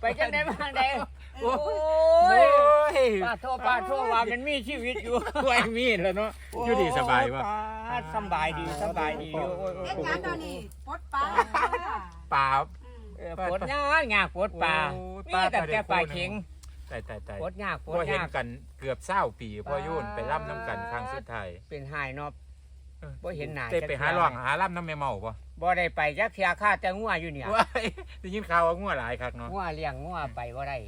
ไปจังไดมาไดโอ้โอ้ยยป้าโทษป้าโทษว่ามันมีชีวิตอยู่ไว้มีดแล้วเนาะอยู่ดีสบายวะป้าสำบายดีสบายดีอยู่โอ้ยโอ้ยเฮ็ดโอ้ยงานตอนนี้ปลดปลาป่าเออปวดยากยากปวดป่าโอ้ยมีแต่แก่ป่าเข็งตายตายตายปวดยากปวพดอเห็นยากกันเกือบเศร้าปีพ่อยุ่นไปล่ำน้ำกันครั้งสุดท้ายเป็นหายเนาะ บ่เห็นหน้าได้ไปหาจักเทื่อร่องหาล่ำน้ำแม่เมาปะบ่ได้ไปจักเที่ยค่าแต่งัวอยู่เนี่ยว้ายได้ยินข่าวว่างัวหลายคักเนาะงัวเลี้ยงงัวไปบ่ได้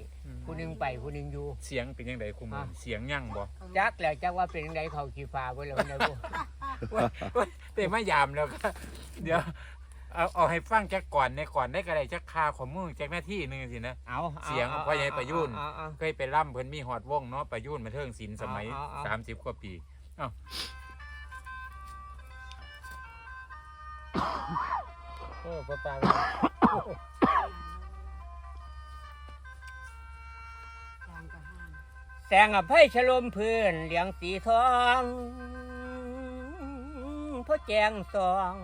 ผู้หนึงไปผู้หนึงอยู่ เสียงเป็นยังไงคุณฮะเสียงยั่งบ่จักแล้วจักว่าเป็นจังไดเขาขี้ฟ้าบ่แล้วนะบ่เว้ยเว้ยแต่มายามแล้วก็เดี๋ยวเอาเอาให้ฟังจักก่อนในก่อนได้ก็ได้จักคาของมือจักหน้าที่หนึงสินะเอาอาเสียงอาพ่อใหญ่ประยุนเอาเอาเคยไปล่ำเพิ่นมีฮอดวงเนาะประยุ่นมาเทิงศิลป์สมัยเอาเอาเอาสามสิบกว่าปีเอ้า โอ้ป้าป้าแสงอภัยฉลมพื้นเหลียงสีทองพ่อแจงสอง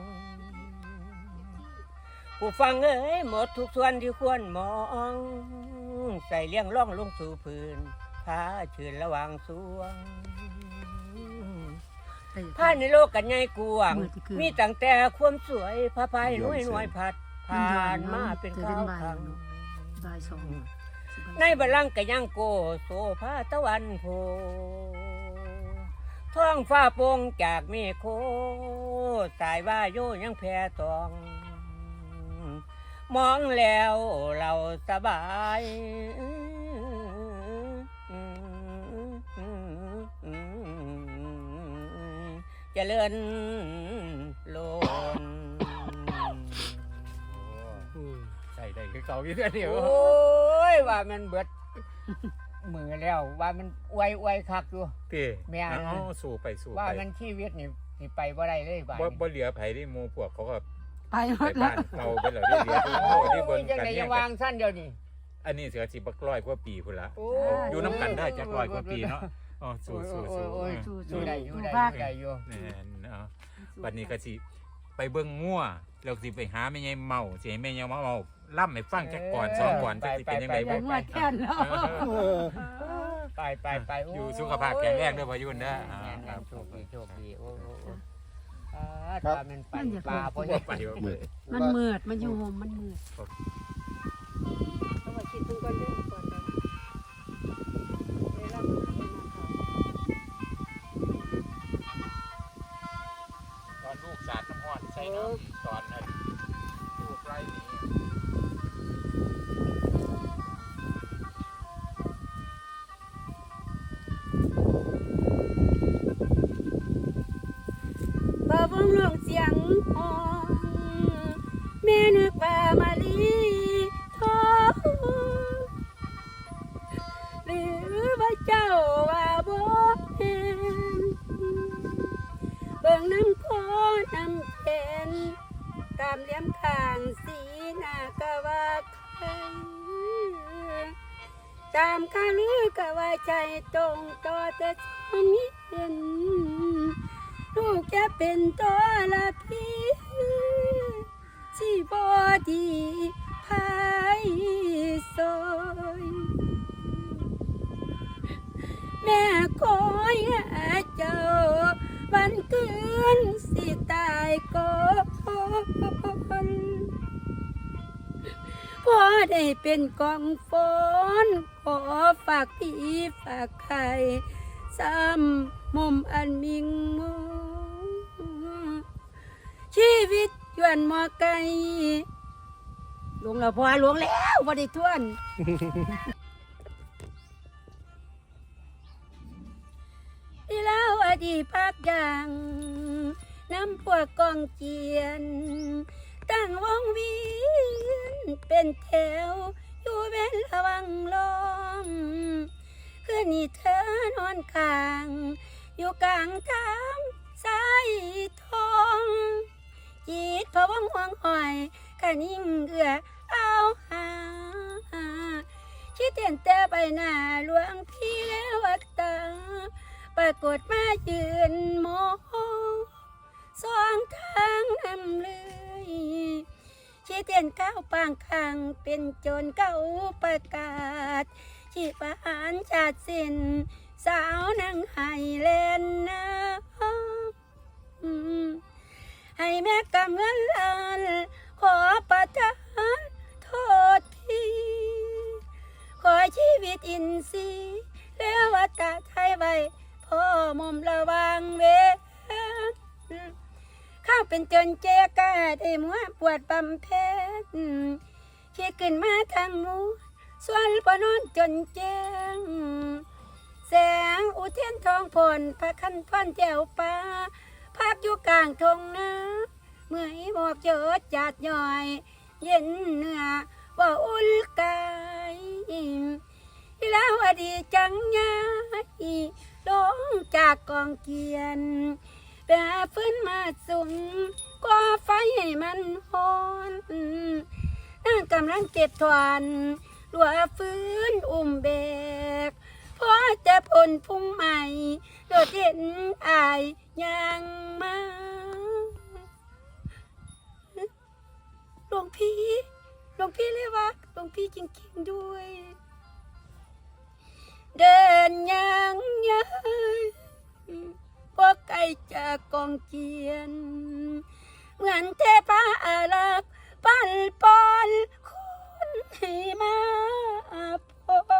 ผู้ฟังเอ้ยหมดทุกส่วนที่ควรมอง ใส่เลี้ยงล่องลงสู่พื้นพาชื่นระว่างสวง ผ้าในโลกกันใหญ่กวางมืดที่คือมีตั้งแต่ความสวยพระพายน้อยน้อยพัดผ่านมาเป็นข้าวครั้งบ่ายสองในบัลลังก์กะยังโกโซภาตะวันโพท้องฟ้าโปร่งจากเมฆโค สายว่าโยยังแพรตอง มองแล้วเราสบาย เจริญโลนใช่ได้คือเก่าอยู่เด้อเดี๋ยวโอ้ยว่ามันเบิดมือแล้ว ว่ามันอวยอวยคักอยู่เต้แม่นเอาสู่ไปสู่ว่าไปมันชีวิตนี่สิไปบ่ได้เลยบ่าดบ่นี้บ่เหลือไผที่หมู่พวกเขาก็ไปหมไปดแล้บ้าวนเราไปแล้วได้เหลือทุกโอ้ที่เบิ่งจังกันไดเนี่จะยวางสั้นเดียวนี่อันนี้เสือสิบักร้อยกว่าปีพุ่นละ โอ้อยู่น้ำกันได้จักร้อยกว่าปีเนาะ อ๋อสู้สู้สู้โอ้ยเออสู้อยู่ได้อยู่ได้ภาคอยู่ได้อยู่แน่นเนาะบัดนี้ก็สิไปเบิ่งงัวแล้วสิไปหาแม่ยายเมาสิให้แม่ยายเมาเมาล่ำให้ฟังจักก่อนสองก่อนจักสิเป็นยังไงแต่บ่งวดแค่นแล้วไปไปไปโอยู่สุขภาพแข็งแรงเด้อพอยุ่นเด้ออ่าแม่นครับๆโชคดีโชคดีโอ้โอ้โอ้อ่าถ้ามันไปปลาบ่บ่ได้ไปบ่ไปมันมืดมันอยู่ห่มมันมืดต้องมาคิดถึงก่อนเด้อก่ น้ำาก็ว่าใครตามข้าลือก็ว่าใจตรงต่อแต่สมิเห็นลูกจะเป็นตัวละพี่ที่บอดีพายซอยแม่คอยเจ้าวันคืนสิตายก่อน พอได้เป็นกองฝนขอฝากพี่ฝากใครซ้ำมุมอันมิงมอชีวิตยวนมอไกลหลวงแล้วพอหลวงแล้วบ่ได้ทวนนี่แล้วอดีพักดังน้ำพวกกองเกียน ตั้งวงวี เป็นแถว อยู่เว้นระวังลมคืนนี้เธอนอนข้าง อยู่กลางทางสายทองจีดพะวังห่วงหอยกันิ่งเอือเอาหาคิดเห็นแต่ใบหน้าหลวงพี่แล้ววัดตาปรากฏมายืนมองสองทางนำเลย ชี้เตียนก้าวปางคังเป็นโจรเก้าประกาศชีประหารชาติสิ้นสาวนางไฮเลนนะให้แม่กำเงินล้านขอประทานโทษพี่ขอชีวิตอินทรีย์แล้ววัตไทยไว้พ่อมมระวังเว ข้าเป็นจนเจกาได้มัวปวดบำเพ็ญคิดขึ้นมาทางมูส่วนปนอนจนแจ้งแสงอุเทนทองพลพระคันพันแจวป้าพักอยู่กลางทงนาเมื่อยหมอกเจอจัดย่อย เย็นเนื้อว่าอุ่นกายแล้วอดีจังยายลงจากกองเกียน ไปหาฟื้นมาสุมก่อไฟให้มันหอนนั่งกำลังเก็บถวนรัวฟื้นอุ้มเบกพอจะพลพุ่งใหม่โดดเด่นอายยังมาหลวงพี่หลวงพี่เลยว่าหลวงพี่จริงๆด้วย เดินยังยัง พวกไก่จากกองเกียน เหมือนเทพาอารักษ์ปันปอนคุณให้มาพบ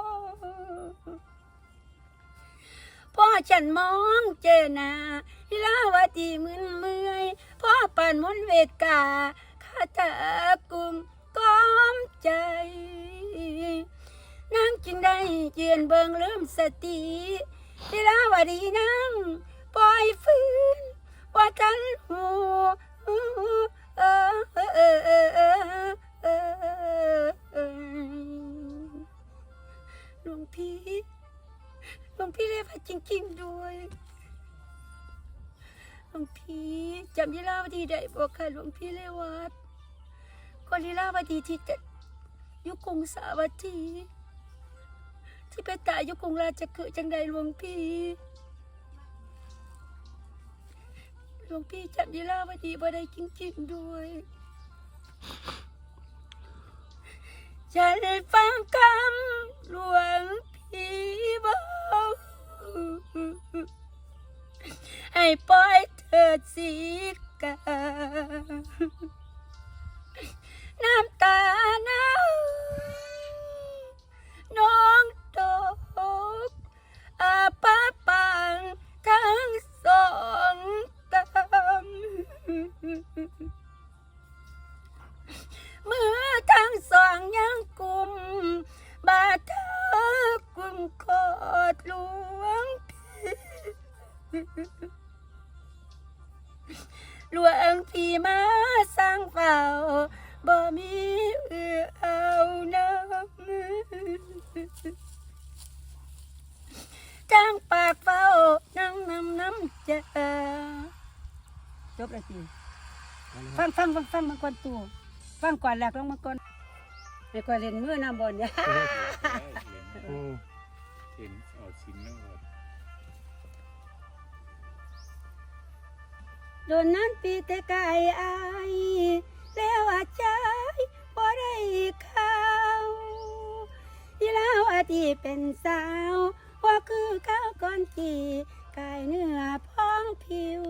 พ่อฉันมองเจอหน้าลาวดีมึนเมื่อยพ่อปั่นมนต์เวทกาข้าตากุมก้อมใจนั่งจึงได้เยือนเบิงเริ่มสติลาวดีนั่ง ปล่อยฟื้นว่าทันหูเออเออเออเออเออเออหลวงพี่หลวงพี่เรียกว่าจริงๆด้วยหลวงพี่จำลีลาวดีได้บอกค่ะหลวงพี่เลวัดก็ลีลาวดีที่จะยุคกรุงสาวัตถีที่ไปตายยุคกรุงราชคฤห์จังใดหลวงพี่ หลวงพี่จำลีลาวดีบ่ได้จริงๆด้วยฉันได้ฟังคำหลวงพี่บอกให้ปล่อยเถิดสีกาน้ำตาน้ำน้องตกอาปาปังทั้งสอง มื่อทั้งสองยังกุม บาดเธอกุมกอดหลวงพี่หลวงพี่มาสร้างเฝ้าบ่มีเอื้อเอาน้ำจ้างปากเฝ้านั่งน้ำน้ำจะจบแล้วจี ฟังฟังฟังฟังมาก่อนตู่ฟังก่อนแหลกลงมาก่อนไม่ก่อนเล่นมือน้ำบนเนี่ยเห็นเอาชิ้นนั่งก่อนโดนนั้นปีแต่ไกลอายแล้วอาจายบ่ได้เข้าวที่แล้วอาทีเป็นสาวว่าคือข้าวก้อนกี่กายเนื้อพองผิว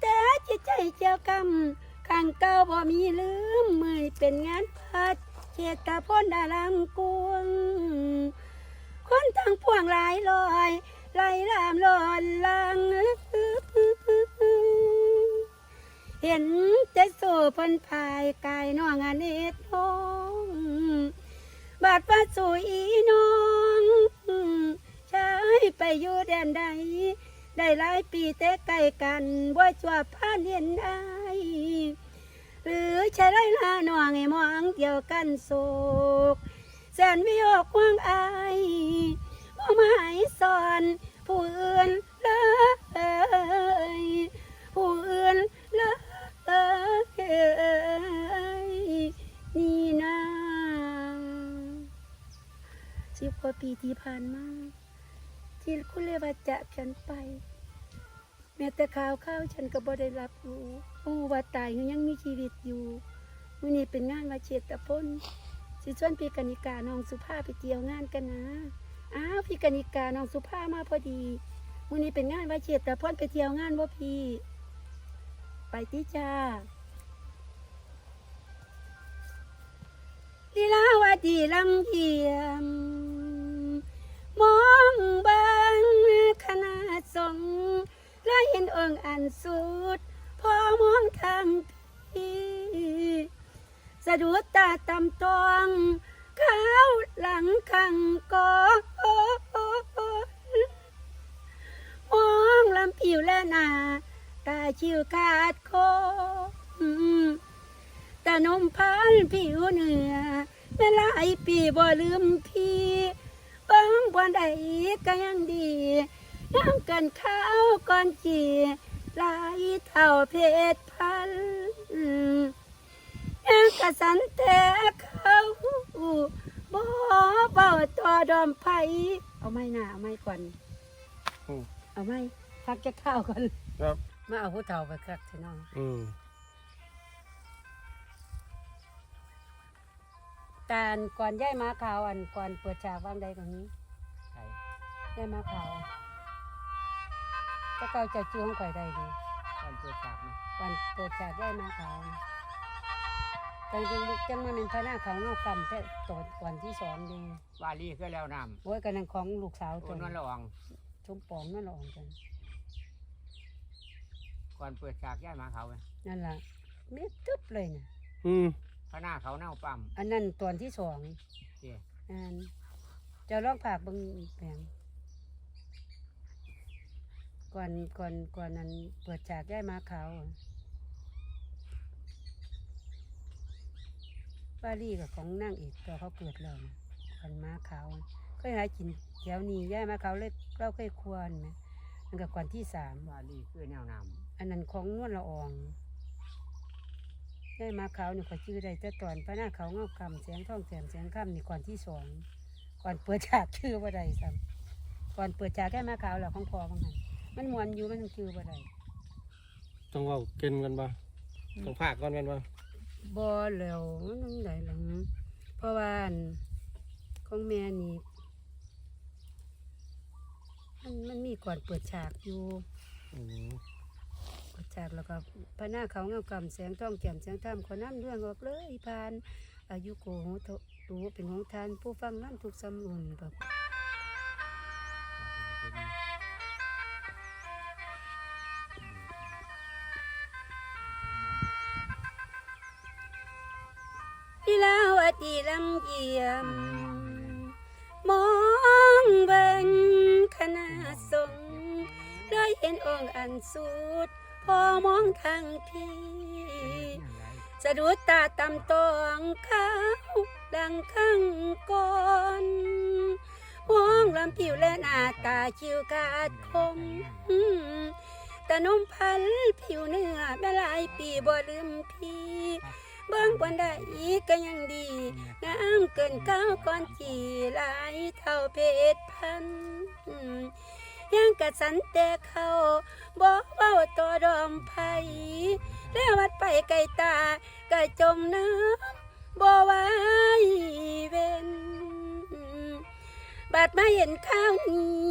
แต่จิตใจเจ้ากรรมข้างเก่าบ่มีลืมมือเป็นงานพัดเจตาพ้นดาลังกวง คนทั้งพวงหลายลอยไหลลามลอนลัง เห็นแต่โซ่พันพายกายน้องอันเน้องบาดว่าสู่อีน้องใช้ไปอยู่แดนใด ได้หลายปีแต่ใกลกันว่าชัวผ่านเห็นไอายหรือใช้ไรลาน้องให้มองเดียวกันโศกแสนวิโยกห่วงอายบ่หมายสอนผู้อื่นเลยผู้อื่นเลยนี่นะสิบกว่าปีที่ผ่านมา ที่คุณเลว่าจากกันไป แม้แต่ข่าวข้าวฉันก็บ่ได้รับรู้ผู้ว่าตายยังมีชีวิตอยู่มื้อนี้เป็นงานว่าเจตพลสิชวนพี่กนิกาน้องสุภาไปเที่ยวงานกันนะอ้าวพี่กนิกาน้องสุภามาพอดีมื้อนี้เป็นงานว่าเจตพลไปเที่ยวงานบ่พี่ ไปติจ้าลีลาวดีลำเยี่ยมมองบ สงและเห็นองค์อันสุด พอมองทางพี่สะดุดตาตำตองข้าวหลังขังกอนมองลำผิวและหน้าตาชิวขาดคมตานมพันผิวเหนือเมื่อหลายปีบ่ลืมพี่บางวันใดก็ยังดี น้ำกันข้าวก่อนจีหลายเท่าเพชรพันยังกะสันแต่เขาบ่เบาตัวดอมไผเอาไม่น่าเอาไม่ก่อนอืม เอาไม่พักจะข้าวก่อนครับ มาเอาหัวเต่าไปครับพี่น้องอืมตาลก่อนย่ายมาขาวอันก่อนเปิดฉากว่างใดตรงนี้ใช่ย่ายมาขาว ก็เก่าจะจื้อของข่อยได้ดีก่อนเปิดฉากนะวันเปิดฉากย่ายมาขาวจังจังจังมาเป็นพระหน้าเขาเงากำแต่ตอนวันที่สองดีวาลีคือแล้วนโอ้ยกันนังของลูกสาวำตัตัววนั้นละอองชุมปองนั่นละอองกันก่อนเปิดฉากย้ายมาเขาไปนั่นล่ะเม็ดตึ๊บเลยนะอืมพระหน้าเขาเน่าปั๊ม อันนั้นตอนที่สองเจ้ อันเจะลองผากเบิ่งอีกแผง ก่อนก่อนก่อนนั้นเปิดฉากย่ายมาขาวอะป้าลี่กับของนั่งเอกตัวเขาเกิดแล้วนะก่อนมาขาวอะเคยหากินแถวนี้ย่ายมาขาวเลยเราเคยควรไหมนั่นกับก่อนที่สามวาลีคือแนวนอันนั้นของนวลละอองได้มาขาวนี่ขอยชื่อได้แต่ตอนพระหน้าเขาเงาคำเสียงท่องแสมเสียงคำนี่ก่อนที่สองก่อนเปิดฉากชื่อว่าใดซ้ำก่อนเปิดฉากแค่มาขาวแล้วของพอของมัน มันมวนอยู่มันชื่อว่าใดต้องเว่าเกินกันปะต้องภาคก่อนกันปะบ่แล้วมันต้องใดหลังเพราะว่าอันของแม่นี่มันมันมีก่อนเปิดฉากอยู่อืมเปิดฉากแล้วก็พระหน้าเขาเงากำเสียงท่องแก่มเสียงธรรมขอน้ำเรื่องออกเลยพาน อายุโกโหโตตูเป็นของทานผู้ฟังน้ำทุกสำนุนแบบ ลาวอดีลำเยี่ยม มองเบิ่งคณะสงฆ์ได้เห็นองค์อันสุด พอมองทางพี่สะดุดตาตำตองขาวดังข้างก่อนมองลำผิวและหน้าตาคิวกาดคมอืมตะนมพันผิวเนื้อแม่หลายปีบ่ลืมพี่ เบิ่งวันใดก็ยังดีงามเกินก้าวก่อนจีหลายเท่าเพชรพันอืมยังกะสันแต่เขาบอกว่าตัวดอมไผแล้ววัดไปไกลตากะจมน้ำบ่ไหวเว้นบาดมาเห็นข้าวนี้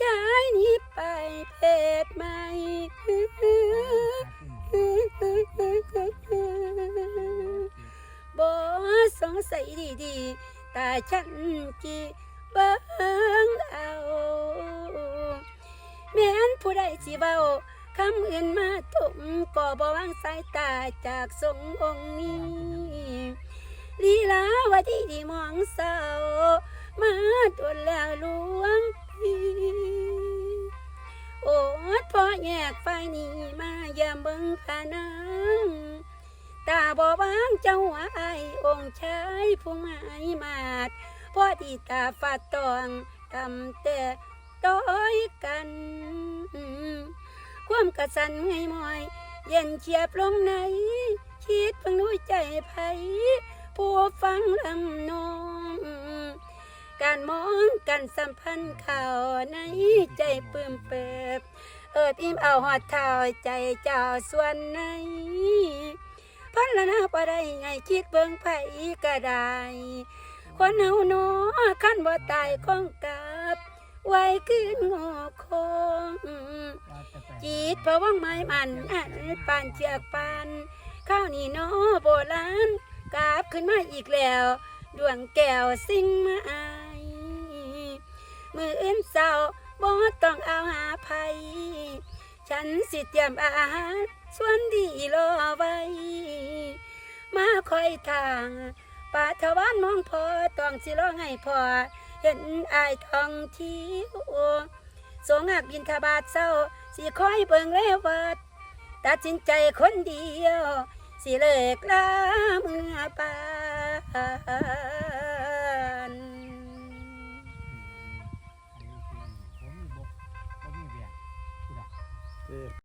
ชายนี้ไปเพศใหม่าฉันจีเบิ่งเอาแม้นผู้ใดสิเว้าคำอื่นมาถุมก็บ่วางสายตาจากทรงองค์นี้ลีลาวดีดีมองเศร้ามาตัวแล้วหลวงพี่โอ้พอแยกไฟนี้มายาเบิ่งผานัง ตาบ่วางเจ้าไอายองค์ชายผู้หมายมาดพอดีตาฟาดตองทำแต่ต้อยกัน ความกระสันไงมอย เย็นเฉียบลงใน คิดเพิ่งรู้ใจไผผู้ฟังลำนองการมองกันสัมพันธ์ข่าวในใจปลื้มเปิบ เอิดอิ่มเอาหอดเท้าใจเจ้าส่วนไหน พันละนาบ่ได้ไงคิดเบิ่งไผก็ได้คนเฮาหนอคันบ่ตายคงกลับ ไว้ขึ้นงอคงจีดพะวังไม้มันอันปานเชือกปานข้าวนี่น้อโบราณกราบขึ้นมาอีกแล้ว ดวงแก้วสิ่งมาอายมืออื่นเศร้าบ่ต้องเอาหาภัย ฉันสิเตรียมอาหารส่วนดีรอไว้ มาคอยทางป่าทวานมองพอต้องสิร้องให้พอ เห็นอายทองทิวสงหักบินทบาทเศร้า สิคอยเบิ่งแลวัดตัดสินใจคนเดียว สิเลิกลาเมื่อป Yeah.